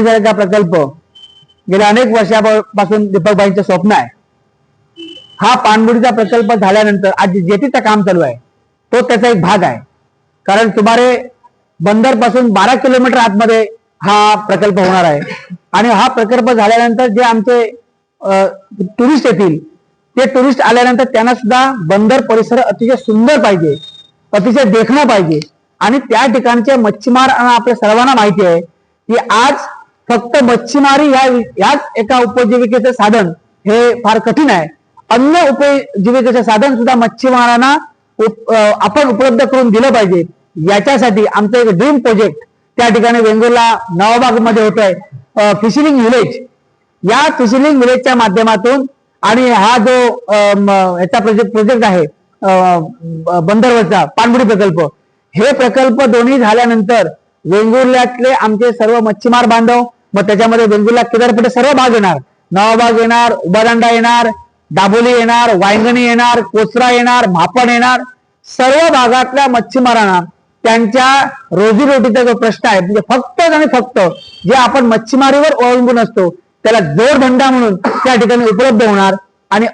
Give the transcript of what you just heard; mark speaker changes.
Speaker 1: सारखा प्रकल्प गेल्या अनेक वर्षापासून दीपकबाईंचं स्वप्न आहे. हा पाणबुडीचा प्रकल्प झाल्यानंतर आज जेटीचं काम चालू आहे तो त्याचा एक भाग आहे. कारण सुमारे बंदरपासून बारा किलोमीटर आतमध्ये हा प्रकल्प होणार आहे. आणि हा प्रकल्प झाल्यानंतर जे आमचे टुरिस्ट येतील ते टुरिस्ट आल्यानंतर त्यांना सुद्धा बंदर परिसर अतिशय सुंदर पाहिजे अतिशय देखणं पाहिजे. आणि त्या ठिकाणचे मच्छीमार आपल्या सर्वांना माहिती आहे की आज फक्त मच्छीमारी या याच एका उपजीविकेचं साधन हे फार कठीण आहे. अन्य उपजीविकेचं साधन सुद्धा मच्छीमारांना उप- आपण उपलब्ध करून दिलं पाहिजे. याच्यासाठी आमचं एक ड्रीम प्रोजेक्ट त्या ठिकाणी वेंगुर्ला नवाबागमध्ये होत आहे फिशिलिंग विलेज या फिशिलिंग विलेजच्या माध्यमातून आणि हा जो याचा प्रोजेक्ट प्रोजेक्ट आहे बंदरवरचा पाणबुडी प्रकल्प. हे प्रकल्प दोन्ही झाल्यानंतर वेंगुर्ल्यातले आमचे सर्व मच्छीमार बांधव मग त्याच्यामध्ये वेंगुर्ला केदारपट्टी सर्व भाग येणार. नवाबाग येणार उबादांडा येणार दाबोली येणार वायंगणी येणार कोचरा येणार म्हापण येणार. सर्व भागातल्या मच्छीमारांना त्यांच्या रोजीरोटीचा जो प्रश्न आहे म्हणजे फक्त आणि फक्त जे आपण मच्छीमारीवर अवलंबून असतो त्याला जोडधंदा म्हणून त्या ठिकाणी उपलब्ध होणार आणि